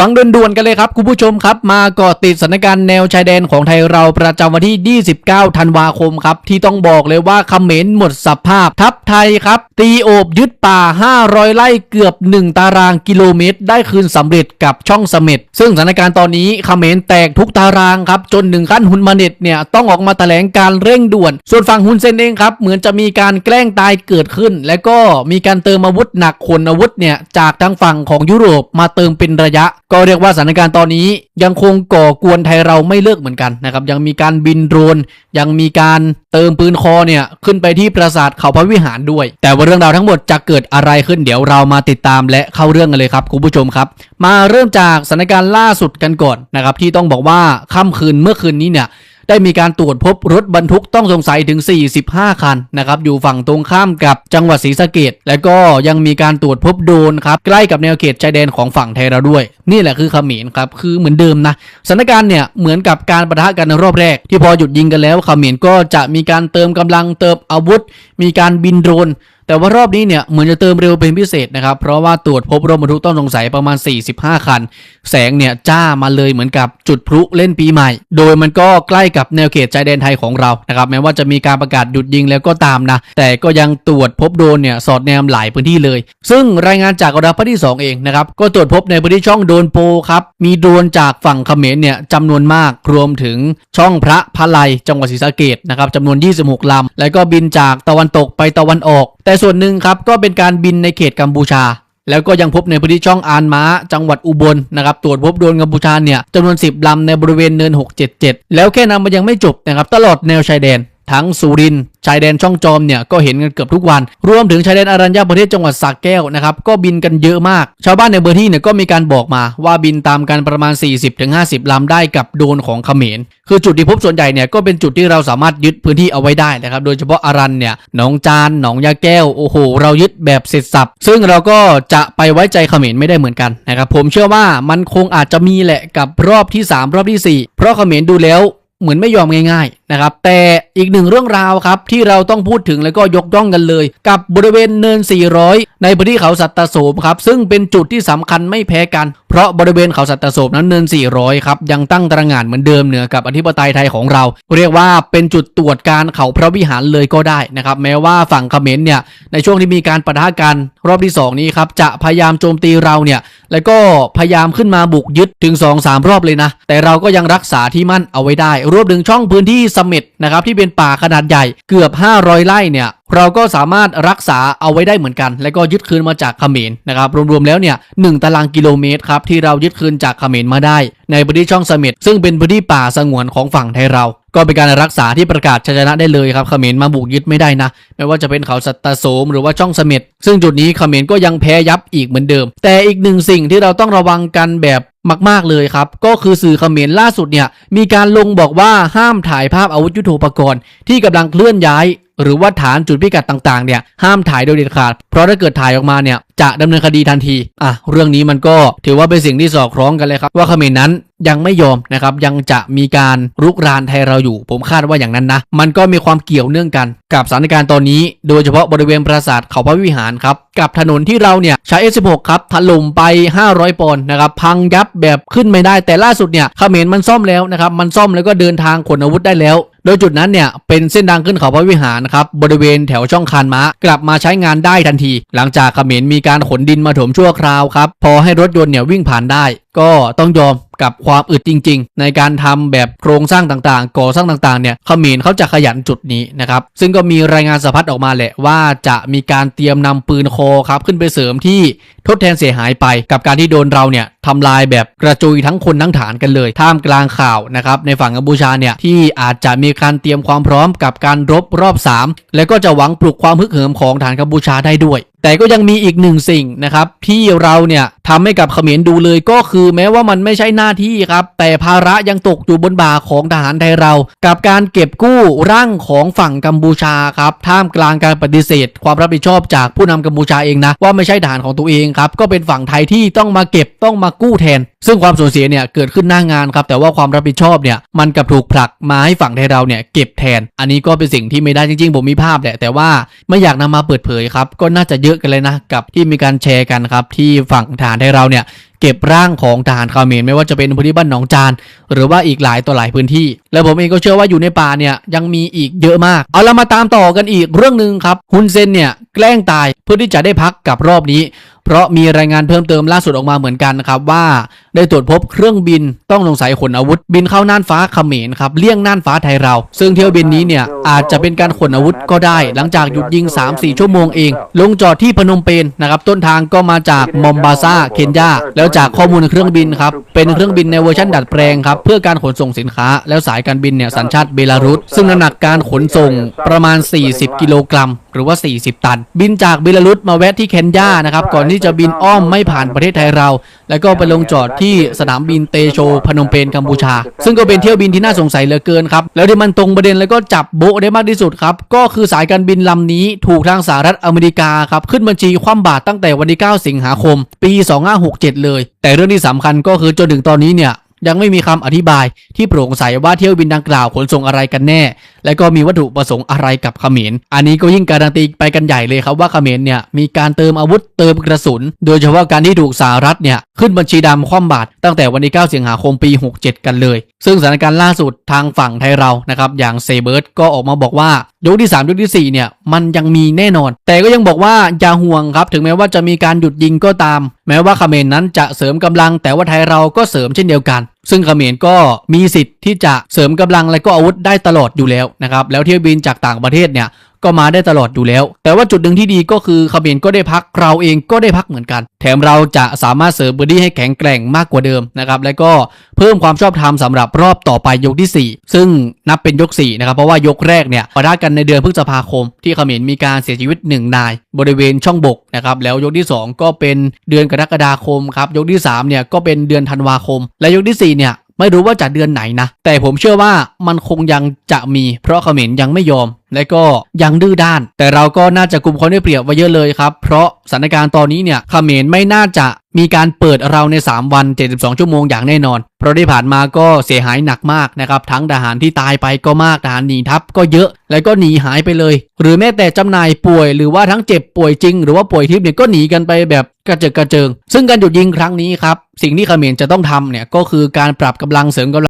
ฟังด่วนๆกันเลยครับ คุณผู้ชมครับ มากาะติดสถานการณ์แนวชายแดนของไทยเราประจำวันที่ 29 ธันวาคมครับ ที่ต้องบอกเลยว่าเขมรหมดสภาพ ทัพไทยครับ ตีโอบยึดป่า 500 ไร่เกือบ 1 ตารางกิโลเมตร ได้คืนสำเร็จกับช่องสม็ดซึ่งสถานการณ์ตอนนี้เขมรแตกทุกตารางครับ จนหนึ่งขั้นฮุนมาเน็ตเนี่ยต้องออกมาแถลงการเร่งด่วน ส่วนฝั่งฮุนเซนเองครับเหมือนจะมีการแกล้งตายเกิดขึ้น และก็มีการเติมอาวุธหนักขนอาวุธเนี่ยจากทางฝั่งของยุโรปมาเติมเป็นระยะก็เรียกว่าสถานการณ์ตอนนี้ยังคงก่อกวนไทยเราไม่เลิกเหมือนกันนะครับ ยังมีการบินโดรน ยังมีการเติมปืนคอเนี่ย ขึ้นไปที่ปราสาทเขาพระวิหารด้วย แต่ว่าเรื่องราวทั้งหมดจะเกิดอะไรขึ้นเดี๋ยวเรามาติดตามและเข้าเรื่องกันเลยครับคุณผู้ชมครับ มาเริ่มจากสถานการณ์ล่าสุดกันก่อนนะครับที่ต้องบอกว่าค่ำคืนเมื่อคืนนี้เนี่ย ได้มีการตรวจพบรถบรรทุกต้องสงสัยถึง 45 คันนะครับอยู่ฝั่งตรงข้ามกับจังหวัดศรีสะเกดและก็ยังมีการตรวจพบโดรนครับใกล้กับแนวเขตชายแดนของฝั่งไทยเราด้วย นี่แหละคือขมิรครับคือเหมือนเดิมนะสถานการณ์เนี่ยเหมือนกับการประทะกันในรอบแรก ที่พอหยุดยิงกันแล้วขมิรก็จะมีการเติมกำลังเติมอาวุธ มีการบินโดรน แต่ว่ารอบนี้เนี่ยเหมือนจะเติมเร็วเป็นพิเศษนะครับ เพราะว่าตรวจพบรถบรรทุกต้องสงสัยประมาณ 45 คัน แสงเนี่ยจ้ามาเลยเหมือนกับจุดพลุเล่นปีใหม่ โดยมันก็ใกล้กับแนวเขตชายแดนไทยของเรานะครับแม้ว่าจะมีการประกาศหยุดยิงแล้วก็ตามนะ แต่ก็ยังตรวจพบโดรนเนี่ยสอดแนมหลายพื้นที่เลย ซึ่งรายงานจากกองทัพภาคที่ 2 เองนะครับก็ตรวจพบในพื้นที่ช่องโดนโปครับมีโดรนจากฝั่งเขมรเนี่ยจำนวนมากรวมถึงช่องพระพลายจังหวัดศรีสะเกดนะครับจำนวน 26ลำแล้วก็บินจากตะวันตกไปตะวันออก แต่ส่วนหนึ่งครับก็เป็นการบินในเขตกัมพูชา แล้วก็ยังพบในพื้นที่ช่องอานม้า จังหวัดอุบลนะครับตรวจพบโดนกัมพูชาเนี่ยจำนวน 10ลำในบริเวณเนิน 677 แล้วแค่นั้นมันยังไม่จบนะครับตลอดแนวชายแดน ทั้งสุรินชายแดนช่องจอมเนี่ยก็เห็นกันเกือบทุกวัน รวมถึงชายแดนอารัญญประเทศจังหวัดสระแก้วนะครับก็บินกันเยอะมาก ชาวบ้านในเบอร์ที่เนี่ยก็มีการบอกมาว่าบินตามกันประมาณ 40-50 ลำได้กับโดนของเขมร คือจุดที่พบส่วนใหญ่เนี่ยก็เป็นจุดที่เราสามารถยึดพื้นที่เอาไว้ได้นะครับโดยเฉพาะอารันเนี่ยหนองจานหนองยาแก้วโอ้โห เรายึดแบบเสร็จสับซึ่งเราก็จะไปไว้ใจเขมรไม่ได้เหมือนกันนะครับผมเชื่อว่ามันคงอาจจะมีแหละกับรอบที่ 3 รอบทีสี่4 เพราะเขมรดูแล้วเหมือนไม่ยอมง่ายๆนะครับแต่อีกหนึ่งเรื่องราวครับที่เราต้องพูดถึงแล้วก็ยกย่องกันเลย กับบริเวณเนิน 400 ในพื้นที่เขาสัตตโสมครับซึ่งเป็นจุดที่สำคัญไม่แพ้กัน เพราะบริเวณเขาสัตตโสมนั้นเนิน 400 ครับยังตั้งตระหง่านเหมือนเดิมเหนือกับอธิปไตยไทยของเรา เรียกว่าเป็นจุดตรวจการเขาพระวิหารเลยก็ได้นะครับแม้ว่าฝั่งเขมรเนี่ยในช่วงที่มีการปะทะกันรอบที่สองนี้ครับจะพยายามโจมตีเราเนี่ยแล้วก็พยายามขึ้นมาบุกยึดถึง 2-3 รอบเลยนะแต่เราก็ยังรักษาที่มั่นเอาไว้ได้ รวมถึงช่องพื้นที่สม็ดนะครับที่เป็นป่าขนาดใหญ่เกือบ 500 ไร่เนี่ยเราก็สามารถรักษาเอาไว้ได้เหมือนกัน และก็ยึดคืนมาจากเขมรนะครับรวมๆแล้วเนี่ยหตารางกิโลเมตรครับที่เรายึดคืนจากเขมรมาได้ ในพื้นที่ช่องเสม็ดซึ่งเป็นพื้นที่ป่าสงวนของฝั่งไทยเรา ก็เป็นการรักษาที่ประกาศชัยชนะได้เลยครับเขมรมาบุกยึดไม่ได้นะไม่ว่าจะเป็นเขาสัตตโสมหรือว่าช่องเสม็ดซึ่งจุดนี้เขมรก็ยังแพ้ยับอีกเหมือนเดิม แต่อีกหนึ่งสิ่งที่เราต้องระวังกันแบบมาก ๆ เลยครับ ก็คือสื่อเขมรล่าสุดเนี่ย มีการลงบอกว่าห้ามถ่ายภาพอาวุธยุโทโธปกรณ์ที่กำลังเคลื่อนย้าย หรือว่าฐานจุดพิกัดต่างๆเนี่ยห้ามถ่ายโดยเด็ดขาด เพราะถ้าเกิดถ่ายออกมาเนี่ยจะดำเนินคดีทันทีอะเรื่องนี้มันก็ถือว่าเป็นสิ่งที่สอดคล้องกันเลยครับ ว่าเขมรนั้นยังไม่ยอมนะครับยังจะมีการรุกรานไทยเราอยู่ ผมคาดว่าอย่างนั้นนะมันก็มีความเกี่ยวเนื่องกัน กับสถานการณ์ตอนนี้ โดยเฉพาะบริเวณปราสาทเขาพระวิหารครับกับถนนที่เราเนี่ยใช้ S16 ครับถล่มไป 500 ปอนด์นะครับพังยับแบบขึ้นไม่ได้แต่ล่าสุดเนี่ยเขมรมันซ่อมแล้วนะครับมันซ่อมแล้วก็เดินทางขนอาวุธได้แล้ว โดยจุดนั้นเนี่ยเป็นเส้นทางขึ้นเขาพระวิหารนะครับบริเวณแถวช่องคานม้ากลับมาใช้งานได้ทันที หลังจากเขมรมีการขนดินมาถมชั่วคราวครับพอให้รถยนต์เนี่ยวิ่งผ่านได้ ก็ต้องยอม กับความอึดจริง ๆ ในการทำแบบโครงสร้างต่างๆ ก่อสร้างต่างๆเนี่ยเขมรเขาจะขยันจุดนี้นะครับซึ่งก็มีรายงานสะพัดออกมาแหละว่าจะมีการเตรียมนำปืนโคครับขึ้นไปเสริมที่ทดแทนเสียหายไป กับการที่โดนเราเนี่ยทำลายแบบกระจุยทั้งคนทั้งฐานกันเลย ท่ามกลางข่าวนะครับในฝั่งกัมพูชาเนี่ยที่อาจจะมีการเตรียมความพร้อมกับการรบรอบ 3 และก็จะหวังปลุกความฮึกเหิมของฐานกัมพูชาได้ด้วย แต่ก็ยังมีอีกหนึ่งสิ่งนะครับที่เราเนี่ยทำให้กับเขมรดูเลยก็คือแม้ว่ามันไม่ใช่หน้าที่ครับ แต่ภาระยังตกอยู่บนบ่าของทหารไทยเรา กับการเก็บกู้ร่างของฝั่งกัมพูชาครับท่ามกลางการปฏิเสธ ความรับผิดชอบจากผู้นำกัมพูชาเองนะ ว่าไม่ใช่ทหารของตัวเองครับ ก็เป็นฝั่งไทยที่ต้องมาเก็บต้องมากู้แทน ซึ่งความสูญเสียเนี่ยเกิดขึ้นหน้างานครับ แต่ว่าความรับผิดชอบเนี่ยมันกับถูกผลักมาให้ฝั่งไทยเราเนี่ยเก็บแทน อันนี้ก็เป็นสิ่งที่ไม่ได้จริงๆ ผมมีภาพแหละแต่ว่าไม่อยากนำมาเปิดเผยครับก็น่าจะเยอะกันเลยนะกับที่มีการแชร์กันครับที่ฝั่งทหารไทยเราเนี่ย เก็บร่างของทหารคาเมนไม่ว่าจะเป็นพื้นที่บ้านหนองจาน หรือว่าอีกหลายต่อหลายพื้นที่ และผมเองก็เชื่อว่าอยู่ในป่าเนี่ยยังมีอีกเยอะมาก เอาเรามาตามต่อกันอีกเรื่องหนึ่งครับฮุนเซนเนี่ยแกล้งตายเพื่อที่จะได้พักกับรอบนี้ เพราะมีรายงานเพิ่มเติมล่าสุดออกมาเหมือนกันนะครับว่าได้ตรวจพบเครื่องบินต้องสงสัยขนอาวุธ บินเข้าน่านฟ้าเขมรครับเลี่ยงน่านฟ้าไทยเรา ซึ่งเที่ยวบินนี้เนี่ยอาจจะเป็นการขนอาวุธก็ได้ หลังจากหยุดยิง 3-4 ชั่วโมงเอง ลงจอดที่พนมเปญนะครับต้นทางก็มาจากมอมบาซาเคนยาแล้วจากข้อมูลเครื่องบินครับเป็นเครื่องบินในเวอร์ชันดัดแปลงครับเพื่อการขนส่งสินค้า แล้วสายการบินเนี่ยสัญชาติเบลารุสซึ่งน้ำหนักการขนส่งประมาณ 40 กิโลกรัม หรือว่า 40 ตัน บินจากเบลารุสมาแวะที่เคนยานะครับ ก่อนที่จะบินอ้อมไม่ผ่านประเทศไทยเรา แล้วก็ไปลงจอดที่สนามบินเตโชพนมเปญกัมพูชา ซึ่งก็เป็นเที่ยวบินที่น่าสงสัยเหลือเกินครับ แล้วที่มันตรงประเด็นแล้วก็จับโบ๊ะได้มากที่สุดครับ ก็คือสายการบินลำนี้ถูกทางสหรัฐอเมริกาครับขึ้นบัญชีคว่ำบาตรตั้งแต่วันที่ 9 สิงหาคม ปี 2567 เลย แต่เรื่องที่สำคัญก็คือจนถึงตอนนี้เนี่ย ยังไม่มีคำอธิบายที่โปร่งใสว่าเที่ยวบินดังกล่าวขนส่งอะไรกันแน่ และก็มีวัตถุประสงค์อะไรกับเขมร อันนี้ก็ยิ่งการันตีไปกันใหญ่เลยครับว่าเขมรเนี่ยมีการเติมอาวุธเติมกระสุน โดยเฉพาะการที่ถูกสหรัฐเนี่ยขึ้นบัญชีดำคว่ำบาตรตั้งแต่วันที่ 9 สิงหาคมปี 67 กันเลยซึ่งสถานการณ์ล่าสุดทางฝั่งไทยเรานะครับอย่างเซเบิร์ตก็ออกมาบอกว่ายกที่ 3 ยกที่ 4 เนี่ย มันยังมีแน่นอน แต่ก็ยังบอกว่าอย่าห่วงครับ ถึงแม้ว่าจะมีการหยุดยิงก็ตาม แม้ว่าคาเมนนั้นจะเสริมกำลัง แต่ว่าไทยเราก็เสริมเช่นเดียวกัน ซึ่งเขมรก็มีสิทธิ์ที่จะเสริมกำลังและก็อาวุธได้ตลอดอยู่แล้วนะครับแล้วเที่ยวบินจากต่างประเทศเนี่ยก็มาได้ตลอดอยู่แล้ว แต่ว่าจุดหนึ่งที่ดีก็คือเขมรก็ได้พักเราเองก็ได้พักเหมือนกัน แถมเราจะสามารถเสริมบอดี้ให้แข็งแกร่งมากกว่าเดิมนะครับและก็เพิ่มความชอบธรรมสำหรับรอบต่อไปยกที่ 4 ซึ่งนับเป็นยก4นะครับเพราะว่ายกแรกเนี่ยปะทะกันในเดือนพฤษภาคม ที่เขมรมีการเสียชีวิต 1 นาย บริเวณช่องบกนะครับแล้วยกที่ 2 ก็เป็นเดือนกรกฎาคมครับยกที่3เนี่ยก็เป็นเดือนธันวาคม และยกที่4เนี่ยไม่รู้ว่าจะเดือนไหนนะ แต่ผมเชื่อว่ามันคงยังจะมี เพราะเขมรยังไม่ยอมและก็ยังดื้อด้าน แต่เราก็น่าจะกลุ่มควาได้เปรียบไว้เยอะเลยครับ เพราะสถานการณ์ตอนนี้เนี่ยเขมรไม่น่าจะมีการเปิดเราใน 3 วัน 72 ชั่วโมงอย่างแน่นอน เพราะที่ผ่านมาก็เสียหายหนักมากนะครับ ทั้งทหารที่ตายไปก็มาก ทหารหนีทัพก็เยอะ แล้วก็หนีหายไปเลย หรือแม้แต่จำหน่ายป่วย หรือว่าทั้งเจ็บป่วยจริง หรือว่าป่วยทิพย์เนี่ยก็หนีกันไปแบบกระเจิดกระเจิง ซึ่งการหยุดยิงครั้งนี้ครับ สิ่งที่เขมรจะต้องทำเนี่ยก็คือการปรับกำลังเสริมกำลัง